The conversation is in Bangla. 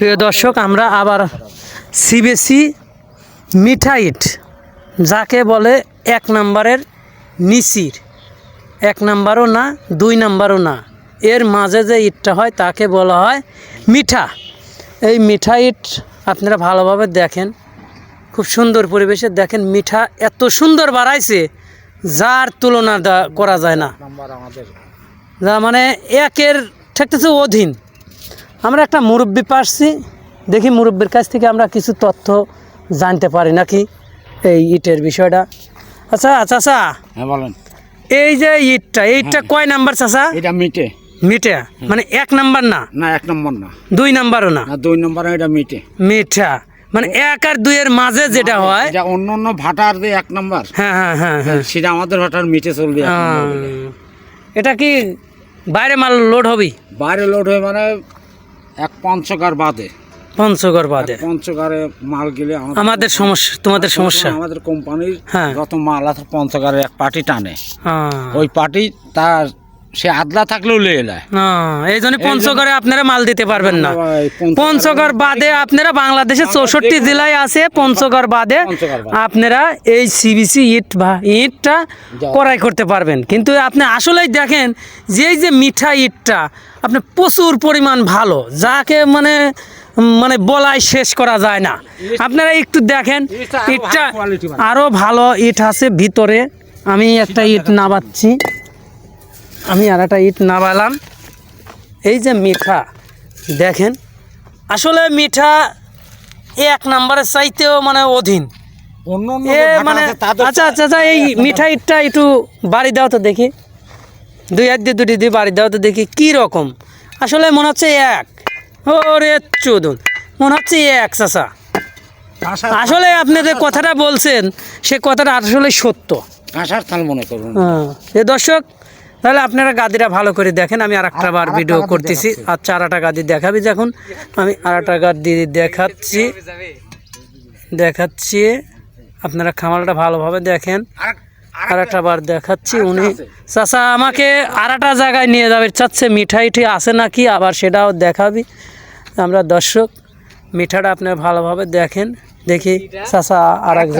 প্রিয় দর্শক আমরা আবার সিবিএসি মিঠাইট যাকে বলে এক নম্বরের নিচির এক নাম্বারও না দুই নাম্বারও না। এর মাঝে যে ইটটা হয় তাকে বলা হয় মিঠা। এই মিঠাইট আপনারা ভালোভাবে দেখেন। খুব সুন্দর পরিবেশে দেখেন মিঠা এত সুন্দর বাড়াইছে যার তুলনা করা যায় না। যা মানে একের ঠেকতেছে অধীন। আমরা একটা মুরব্বী পাচ্ছি দেখি মুরব্বীর কাছ থেকে আমরা কিছু তথ্য জানতে পারি নাকি এই ইটের বিষয়টা। আচ্ছা আচ্ছা আচ্ছা। হ্যাঁ বলেন। এই যে ইটটা ইটটা কয় নাম্বার চাচা? এটা মিটে। মিঠা মানে এক নাম্বার না? না এক নম্বর না। দুই নাম্বারও না? দুই নম্বর এটা মিটে। মিঠা। মানে এক আর দুইয়ের মাঝে যেটা হয় এটা অন্য অন্য ভাটার যে এক নম্বর। হ্যাঁ হ্যাঁ হ্যাঁ হ্যাঁ। সেটা আমাদের ভাটার মিটে চলবে এটা কি বাইরে মাল লোড হবি? বাইরে লোড হয়ে মানে এক পঞ্চকার বাদে। পঞ্চগড় বাদে। পঞ্চকারে মাল গেলে আমাদের সমস্যা তোমাদের সমস্যা। আমাদের কোম্পানির হ্যাঁ। যত মাল আছে পঞ্চগড়ের এক পার্টি টানে। ওই পার্টি তার সে আদলা থাকলেও লেগে যায়। এই জন্য পঞ্চগড়ে আপনারা মাল দিতে পারবেন না। পঞ্চগড়- বাদে আপনারা বাংলাদেশের চৌষট্টি জেলায় আছে পঞ্চগড় বাদে। আপনারা এই সিবিসি ইট বা ইটটা ক্রয় করতে পারবেন। কিন্তু আপনি আসলেই দেখেন যে এই যে মিঠা ইটটা আপনি প্রচুর পরিমাণ ভালো যাকে মানে মানে বলাই শেষ করা যায় না। আপনারা একটু দেখেন ইটটা। আরও ভালো ইট আছে ভিতরে। আমি একটা ইট নাবাচ্ছি। আমি আর একটা ইট নাবালাম এই যে মিঠা দেখেন আসলে মিঠা এক নাম্বারের চাইতেও মানে অধীন। এ মানে আচ্ছা আচ্ছা আচ্ছা এই মিঠা ইটটা একটু বাড়ি দাও তো দেখি। দুই এক দিয়ে দুটি দিয়ে বাড়ি দাও তো দেখি কি রকম? আসলে মনে হচ্ছে এক। ওরে চোদন মনে হচ্ছে এক কাঁসার আসলে আপনি যে কথাটা বলছেন সে কথাটা আসলে সত্য। কাঁসার থাল মনে করুন। হ্যাঁ এ দর্শক তাহলে আপনারা গাদিটা ভালো করে দেখেন আমি আর একটা বার ভিডিও করতেছি। আচ্ছা আর একটা গাদি দেখাবি যখন আমি আর একটা গাদি দেখাচ্ছি। দেখাচ্ছি। আপনারা খামারটা ভালোভাবে দেখেন। আর একটা বার দেখাচ্ছি উনি। চাচা আমাকে আর একটা জায়গায় নিয়ে যাবে। চাচ্ছে মিঠাইটি আছে নাকি? আবার সেটাও দেখাবি। আমরা দর্শক মিঠাটা আপনারা ভালোভাবে দেখেন। দেখি চাচা আর এক